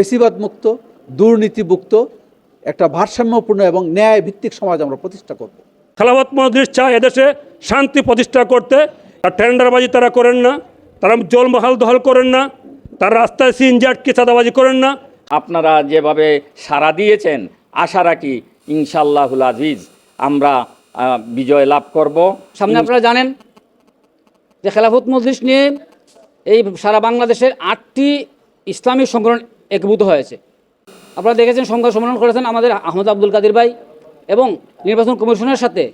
বেশিবাদ মুক্ত দুর্নীতিমুক্ত একটা ভারসাম্যপূর্ণ এবং ন্যায় ভিত্তিক সমাজ আমরা প্রতিষ্ঠা করব। খেলাফত মজলিস চায় এদেশে শান্তি প্রতিষ্ঠা করতে। আর টেন্ডারবাজি তারা করেন না তারা জলমহাল দহল করেন না তারা রাস্তায় সিনজাটকে চাঁদাবাজি করেন না। আপনারা যেভাবে সাড়া দিয়েছেন আশা রাখি ইনশাল্লাহুল আজিজ আমরা বিজয় লাভ করব। সামনে আপনারা জানেন যে খেলাফত মজলিস নিয়ে এই সারা বাংলাদেশের আটটি ইসলামী সংগঠন একীভূত হয়েছে। আপনারা দেখেছেন সংবাদ সম্মেলন করেছেন আমাদের আহমদ আব্দুল কাদির ভাই এবং নির্বাচন কমিশনের সাথে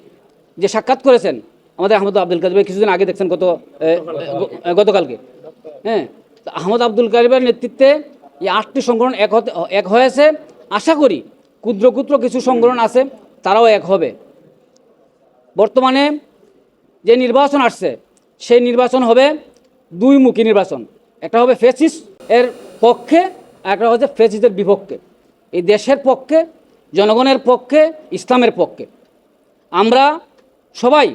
যে সাক্ষাৎ করেছেন আমাদের আহমদ আব্দুল কাদির ভাই কিছুদিন আগে দেখছেন গত গতকালকে। হ্যাঁ আহমদ আব্দুল কাদির ভাইয়ের নেতৃত্বে এই আটটি সংগঠন এক হতে, এক হয়েছে। আশা করি ক্ষুদ্র ক্ষুদ্র কিছু সংগঠন আছে, তারাও এক হবে। বর্তমানে যে নির্বাচন আসছে, সেই নির্বাচন হবে দুইমুখী নির্বাচন। একটা হবে ফেসিস এর পক্ষে একটা হচ্ছে ফেসিসের বিপক্ষে। এই দেশের পক্ষে, জনগণের পক্ষে, ইসলামের পক্ষে। আমরা সবাই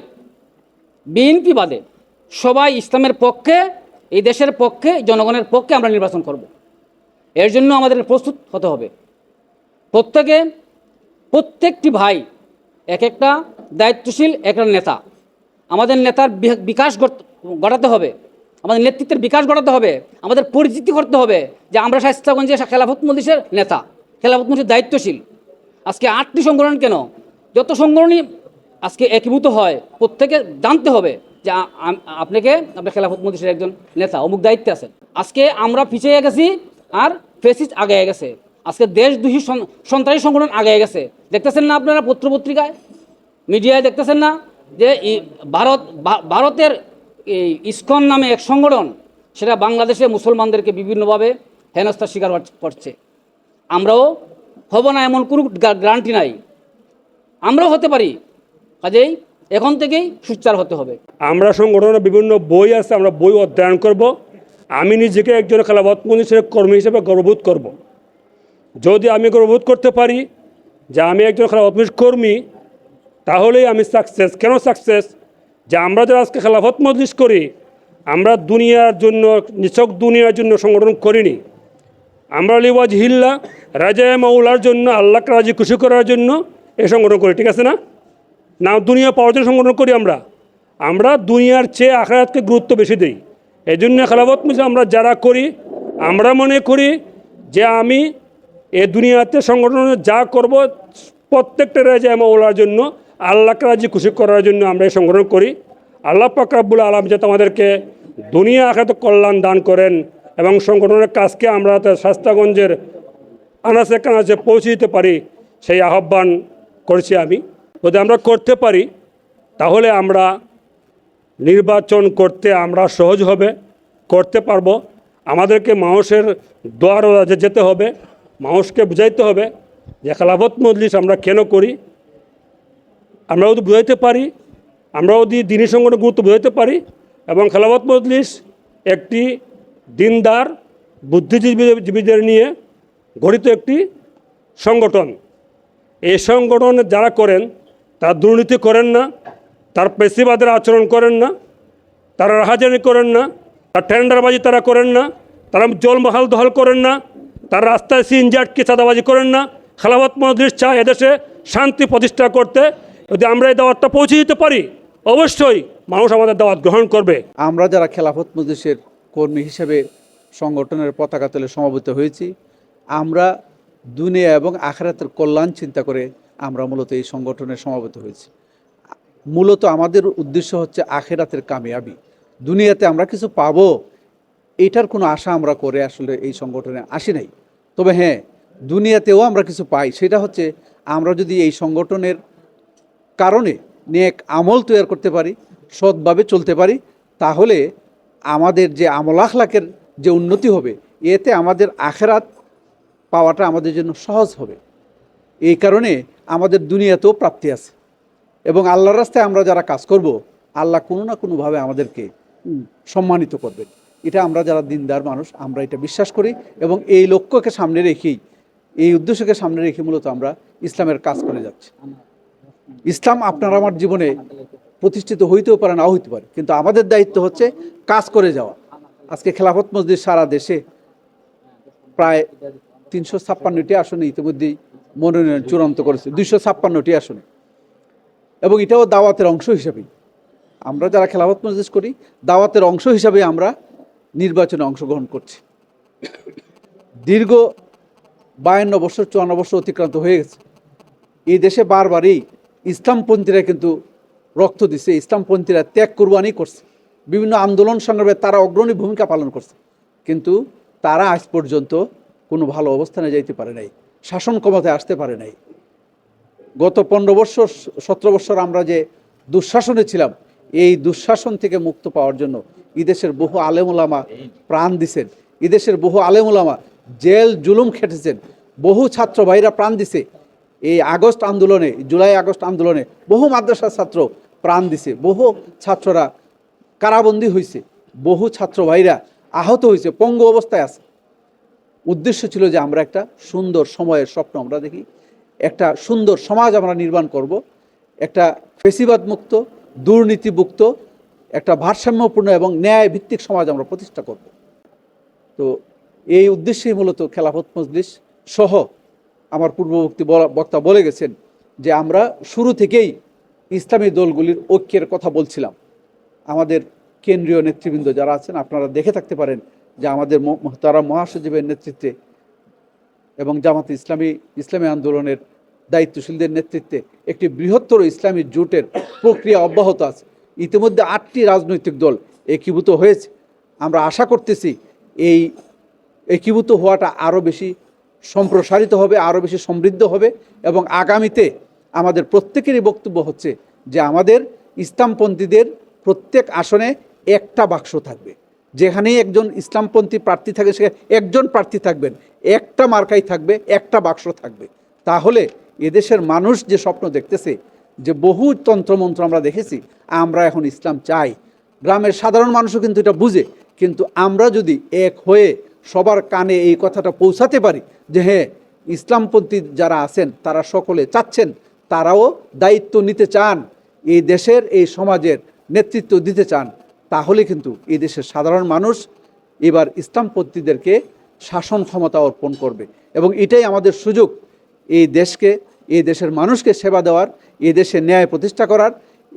বিএনপি বাদে সবাই ইসলামের পক্ষে, এই দেশের পক্ষে জনগণের পক্ষে আমরা নির্বাচন করব। এর জন্য আমাদের প্রস্তুত হতে হবে। প্রত্যেকে, প্রত্যেকটি ভাই, এক একটা দায়িত্বশীল, এক একটা নেতা। আমাদের নেতার বিকাশ ঘট- ঘটাতে হবে। আমাদের নেতৃত্বের বিকাশ ঘটাতে হবে, আমাদের পরিচিতি করতে হবে যে আমরা স্বাস্থ্যগঞ্জে খেলাফত মজলিসের নেতা, খেলাফত মজলিসের দায়িত্বশীল। আজকে আটটি সংগঠন কেন? যত সংগঠনই আজকে একীভূত হয়, প্রত্যেকে জানতে হবে যে আপনাকে আপনার খেলাফত মজলিসের একজন নেতা, অমুক দায়িত্বে আছেন। আজকে আমরা পিছিয়ে গেছি আর ফেসিস আগে গেছে। আজকে দেশদ্রোহী সন- সন্ত্রাসী সংগঠন আগে গেছে। দেখতেছেন না আপনারা পত্রপত্রিকায়? মিডিয়ায় দেখতেছেন না যে ভারত ভারতের এই ইস্কন নামে এক সংগঠন, সেটা বাংলাদেশে মুসলমানদেরকে বিভিন্নভাবে হেনস্থার শিকার করছে। আমরাও হব না এমন কোনো গ্যারান্টি নাই। আমরাও হতে পারি। কাজেই এখন থেকেই সুচার হতে হবে। আমরা সংগঠনের বিভিন্ন বই আছে, আমরা বই অধ্যয়ন করব। আমি নিজেকে একজন খেলাফত মজলিসের কর্মী হিসেবে গর্ববোধ করব। যদি আমি গর্ববোধ করতে পারি যে আমি একজন মজলিস কর্মী, তাহলেই আমি সাকসেস কেন সাকসেস যে আমরা যারা আজকে খেলাফত মজলিস করি, আমরা দুনিয়ার জন্য, নিছক দুনিয়ার জন্য সংগঠন করিনি। আমরা লিওয়াজ হিল্লা রাজায় মৌলার জন্য, আল্লাহকে রাজি খুশি করার জন্য এই সংগঠন করি, ঠিক আছে না? না, দুনিয়া পাওয়ার জন্য সংগঠন করি আমরা। আমরা দুনিয়ার চেয়ে আখরাতকে গুরুত্ব বেশি দিই। এই জন্য খেলাফত মিছিল আমরা যারা করি, আমরা মনে করি যে আমি এ দুনিয়াতে সংগঠনে যা করব প্রত্যেকটা রাজায় মৌলার জন্য আল্লাহকে রাজি খুশি করার জন্য আমরা এই সংগঠন করি। আল্লাহ পাক রাব্বুল আলম যাতে আমাদেরকে দুনিয়া আখাতে কল্যাণ দান করেন এবং সংগঠনের কাজকে আমরা শাস্তাগঞ্জের আনাচে কানাচে পৌঁছে দিতে পারি, সেই আহ্বান করছি আমি। যদি আমরা করতে পারি, তাহলে আমরা নির্বাচন করতে আমরা সহজ হবে, করতে পারব। আমাদেরকে মানুষের দ্বার যেতে হবে, মানুষকে বুঝাইতে হবে যে খেলাফত মজলিস আমরা কেন করি আমরা যদি বুঝাইতে পারি আমরা যদি দিনী সংগঠনের গুরুত্ব বুঝাইতে পারি এবং খেলাফত মজলিস একটি দিনদার বুদ্ধিজীবীদের নিয়ে গঠিত একটি সংগঠন। এই সংগঠন যারা করেন, তারা দুর্নীতি করেন না, তার পেশিবাদের আচরণ করেন না, তারা রাহাজানি করেন না, তার টেন্ডারবাজি তারা করেন না, তারা জলমহাল দহল করেন না, তার রাস্তায় সিনজাটকে চাঁদাবাজি করেন না, খেলাফত মজলিস চায় এদেশে শান্তি প্রতিষ্ঠা করতে যদি আমরা এই দাওয়াতটা পৌঁছে দিতে পারি, অবশ্যই মানুষ আমাদের দাওয়াত গ্রহণ করবে। আমরা যারা খেলাফত মজলিসের কর্মী হিসেবে সংগঠনের পতাকা তলে সমবেত হয়েছি, আমরা দুনিয়া এবং আখরাতের কল্যাণ চিন্তা করে আমরা মূলত এই সংগঠনে সমাবেত হয়েছি। মূলত আমাদের উদ্দেশ্য হচ্ছে আখেরাতের কামিয়াবি। দুনিয়াতে আমরা কিছু পাবো, এটার কোনো আশা আমরা করে আসলে এই সংগঠনে আসি নাই। তবে হ্যাঁ দুনিয়াতেও আমরা কিছু পাই, সেটা হচ্ছে আমরা যদি এই সংগঠনের কারণে নেক আমল তৈরি করতে পারি, সৎভাবে চলতে পারি, তাহলে আমাদের যে আমল আখলাকের যে উন্নতি হবে, এতে আমাদের আখেরাত পাওয়াটা আমাদের জন্য সহজ হবে। এই কারণে আমাদের দুনিয়াতেও প্রাপ্তি আছে এবং আল্লাহর রাস্তায় আমরা যারা কাজ করব, আল্লাহ কোনো না কোনোভাবে আমাদেরকে সম্মানিত করবেন এটা আমরা যারা দিনদার মানুষ, আমরা এটা বিশ্বাস করি এবং এই লক্ষ্যকে সামনে রেখেই, এই উদ্দেশ্যকে সামনে রেখে মূলত আমরা ইসলামের কাজ করে যাচ্ছি। ইসলাম আপনার আমার জীবনে প্রতিষ্ঠিত হইতেও পারে নাও হইতে পারে। কিন্তু আমাদের দায়িত্ব হচ্ছে কাজ করে যাওয়া। আজকে খেলাফত মসজিদ সারা দেশে প্রায় তিনশো ছাপ্পান্নটি আসনে ইতিমধ্যেই মনোনয়ন চূড়ান্ত করেছে, দুইশো ছাপ্পান্নটি আসনে। এবং এটাও দাওয়াতের অংশ হিসাবেই আমরা যারা খেলাফত মজলিস করি, দাওয়াতের অংশ হিসাবে আমরা নির্বাচনে অংশগ্রহণ করছি। দীর্ঘ বায়ান্ন বছর, চুয়ান্ন বছর অতিক্রান্ত হয়ে গেছে। এই দেশে বারবারই ইসলামপন্থীরা কিন্তু রক্ত দিছে, ইসলামপন্থীরা ত্যাগ কোরবানি করছে। বিভিন্ন আন্দোলন সংগ্রামে তারা অগ্রণী ভূমিকা পালন করছে। কিন্তু তারা আজ পর্যন্ত কোনো ভালো অবস্থানে যাইতে পারে নাই, শাসন ক্ষমতায় আসতে পারে নাই। গত পনেরো বৎসর সতেরো বৎসর আমরা যে দুঃশাসনে ছিলাম, এই দুঃশাসন থেকে মুক্ত পাওয়ার জন্য এদেশের বহু আলেমুলামা প্রাণ দিছেন। এদেশের বহু আলেমুলামা জেল জুলুম খেটেছেন। বহু ছাত্র ভাইরা প্রাণ দিছে। এই আগস্ট আন্দোলনে, জুলাই আগস্ট আন্দোলনে বহু মাদ্রাসার ছাত্র প্রাণ দিছে, বহু ছাত্ররা কারাবন্দী হয়েছে বহু ছাত্র ভাইরা আহত হয়েছে পঙ্গু অবস্থায় আছে। উদ্দেশ্য ছিল যে আমরা একটা সুন্দর সময়ের স্বপ্ন আমরা দেখি, একটা সুন্দর সমাজ আমরা নির্মাণ করব, একটা ফেসিবাদ মুক্ত দুর্নীতিমুক্ত, একটা ভারসাম্যপূর্ণ এবং ন্যায় ভিত্তিক সমাজ আমরা প্রতিষ্ঠা করব। তো এই উদ্দেশ্যেই মূলত খেলাফত মজলিস সহ আমার পূর্ববর্তী বক্তা বলে গেছেন যে আমরা শুরু থেকেই ইসলামী দলগুলির ঐক্যের কথা বলছিলাম। আমাদের কেন্দ্রীয় নেতৃবৃন্দ যারা আছেন, আপনারা দেখে থাকতে পারেন যে আমাদের তারা মহাসচিবের নেতৃত্বে এবং জামাত ইসলামী ইসলামী আন্দোলনের দায়িত্বশীলদের নেতৃত্বে একটি বৃহত্তর ইসলামী জোটের প্রক্রিয়া অব্যাহত আছে। ইতিমধ্যে আটটি রাজনৈতিক দল একীভূত হয়েছে। আমরা আশা করতেছি এই একীভূত হওয়াটা আরও বেশি সম্প্রসারিত হবে, আরও বেশি সমৃদ্ধ হবে এবং আগামীতে আমাদের প্রত্যেকেরই বক্তব্য হচ্ছে যে আমাদের ইসলামপন্থীদের প্রত্যেক আসনে একটা বাক্স থাকবে। যেখানেই একজন ইসলামপন্থী প্রার্থী থাকে সেখানে একজন প্রার্থী থাকবেন, একটা মার্কাই থাকবে, একটা বাক্স থাকবে। তাহলে এদেশের মানুষ যে স্বপ্ন দেখতেছে, যে বহু তন্ত্রমন্ত্র আমরা দেখেছি, আমরা এখন ইসলাম চাই। গ্রামের সাধারণ মানুষও কিন্তু এটা বুঝে, কিন্তু আমরা যদি এক হয়ে সবার কানে এই কথাটা পৌঁছাতে পারি যে হ্যাঁ ইসলামপন্থী যারা আছেন, তারা সকলে চাচ্ছেন, তারাও দায়িত্ব নিতে চান এই দেশের, এই সমাজের নেতৃত্ব দিতে চান, তাহলে কিন্তু এই দেশের সাধারণ মানুষ এবার ইসলামপন্থীদেরকে শাসন ক্ষমতা অর্পণ করবে। এবং এটাই আমাদের সুযোগ, এই দেশকে, এই দেশের মানুষকে সেবা দেওয়ার, এই দেশে ন্যায় প্রতিষ্ঠা করার,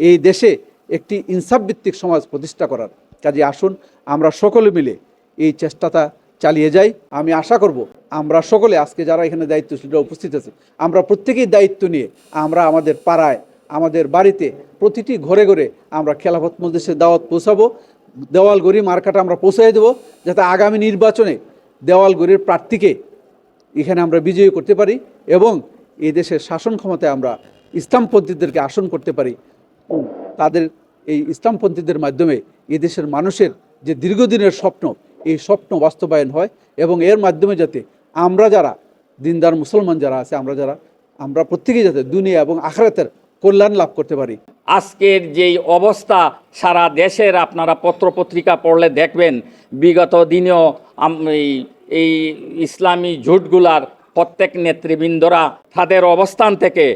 এই দেশে একটি ইনসাফভিত্তিক সমাজ প্রতিষ্ঠা করার। কাজে আসুন, আমরা সকলে মিলে এই চেষ্টাটা চালিয়ে যাই, আমি আশা করব আমরা সকলে আজকে যারা এখানে দায়িত্বশীলরা উপস্থিত আছে, আমরা প্রত্যেকেই দায়িত্ব নিয়ে আমরা আমাদের পাড়ায়, আমাদের বাড়িতে প্রতিটি ঘরে ঘরে আমরা খেলাফত মজলিসের দাওয়াত পৌঁছাবো। দেওয়ালগড়ি মার্কাটা আমরা পৌঁছাই দেবো যাতে আগামী নির্বাচনে দেওয়ালগড়ির প্রার্থীকে এখানে আমরা বিজয়ী করতে পারি এবং এই দেশের শাসন ক্ষমতায় আমরা ইসলামপন্থীদেরকে আসন করতে পারি। তাদের এই ইসলামপন্থীদের মাধ্যমে এদেশের মানুষের যে দীর্ঘদিনের স্বপ্ন এই স্বপ্ন বাস্তবায়ন হয় এবং এর মাধ্যমে যাতে আমরা যারা দিনদার মুসলমান যারা আছে, আমরা যারা, আমরা প্রত্যেকেই যাতে দুনিয়া এবং আখরাতের কল্যাণ লাভ করতে পারি। আজকের যেই অবস্থা, সারা দেশের আপনারা পত্রপত্রিকা পড়লে দেখবেন, বিগত দিনেও এই এই ইসলামী জোটগুলার প্রত্যেক নেতৃবৃন্দরা তাদের অবস্থান থেকে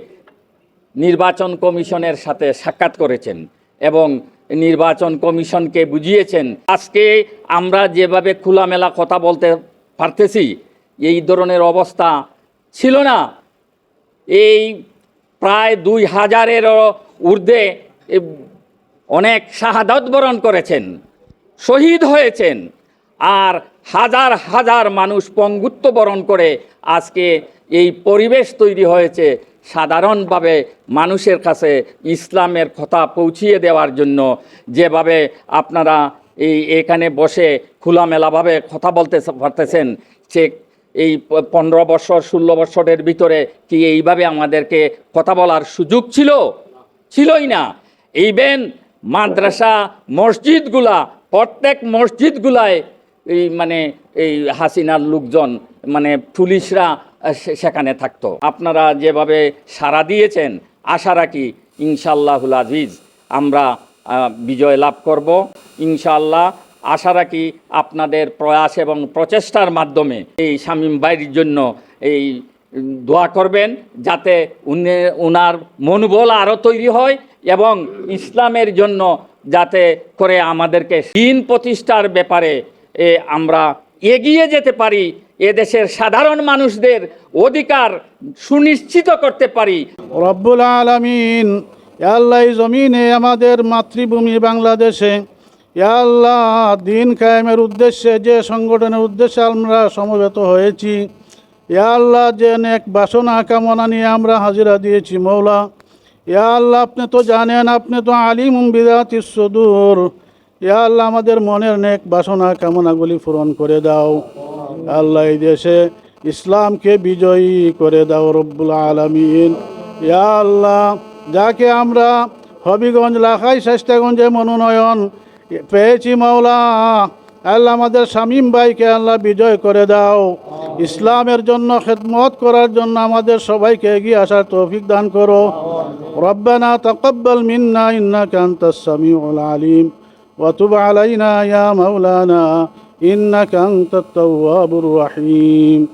নির্বাচন কমিশনের সাথে সাক্ষাৎ করেছেন এবং নির্বাচন কমিশনকে বুঝিয়েছেন। আজকে আমরা যেভাবে খোলামেলা কথা বলতে পারতেছি, এই ধরনের অবস্থা ছিল না। এই প্রায় দুই হাজারেরও ঊর্ধ্বে অনেক শাহাদত বরণ করেছেন, শহীদ হয়েছেন, আর হাজার হাজার মানুষ পঙ্গুত্ব বরণ করে আজকে এই পরিবেশ তৈরি হয়েছে সাধারণভাবে মানুষের কাছে ইসলামের কথা পৌঁছিয়ে দেওয়ার জন্য যেভাবে আপনারা এই এখানে বসে খোলামেলাভাবে কথা বলতে পারতেছেন সে এই পনেরো বছর, ষোলো বছরের ভিতরে কি এইভাবে আমাদেরকে কথা বলার সুযোগ ছিল? ছিলই না। ইভেন মাদ্রাসা মসজিদগুলা, প্রত্যেক মসজিদগুলায় এই মানে এই হাসিনার লোকজন মানে পুলিশরা সেখানে থাকতো। আপনারা যেভাবে সাড়া দিয়েছেন, আশা রাখি ইনশাল্লাহুল আজিজ আমরা বিজয় লাভ করব। ইনশাল্লাহ আশা রাখি আপনাদের প্রয়াস এবং প্রচেষ্টার মাধ্যমে এই শামীম ভাইয়ের জন্য এই দোয়া করবেন যাতে উনি ওনার মনোবল আরও তৈরি হয় এবং ইসলামের জন্য যাতে করে আমাদেরকে দিন প্রতিষ্ঠার ব্যাপারে আমরা এগিয়ে যেতে পারি, এদেশের সাধারণ মানুষদের অধিকার সুনিশ্চিত করতে পারি। রব্বুল আলমিন আল্লাহ জমিনে আমাদের মাতৃভূমি বাংলাদেশে আল্লাহ, দিন কায়েমের উদ্দেশ্যে যে সংগঠনের উদ্দেশ্যে আমরা সমবেত হয়েছি আল্লাহ, যে এক বাসনা কামনা নিয়ে আমরা হাজিরা দিয়েছি, মৌলা। আল্লাহ, আপনি তো জানেন, আপনি তো আলিম বিদাতি সুদূর। ইয়া আল্লাহ, আমাদের মনের নেক বাসনা, কামনাগুলি পূরণ করে দাও। আল্লাহ, এই দেশে ইসলামকে বিজয়ী করে দাও রব্বুল আলমিন। ইয়া আল্লাহ, যাকে আমরা হবিগঞ্জ, লাখাই চেষ্টাগঞ্জে মনোনয়ন পেয়েছি মাওলা, আল্লাহ, আমাদের শামীম ভাইকে আল্লাহ বিজয় করে দাও। ইসলামের জন্য খেদমত করার জন্য আমাদের সবাইকে এগিয়ে আসার তৌফিক দান করো। রব্বানা তকব্বাল মিন্না, ইন্নাকা আনতাস সামিউল আলিম। وتب علينا يا مولانا إنك أنت التواب الرحيم.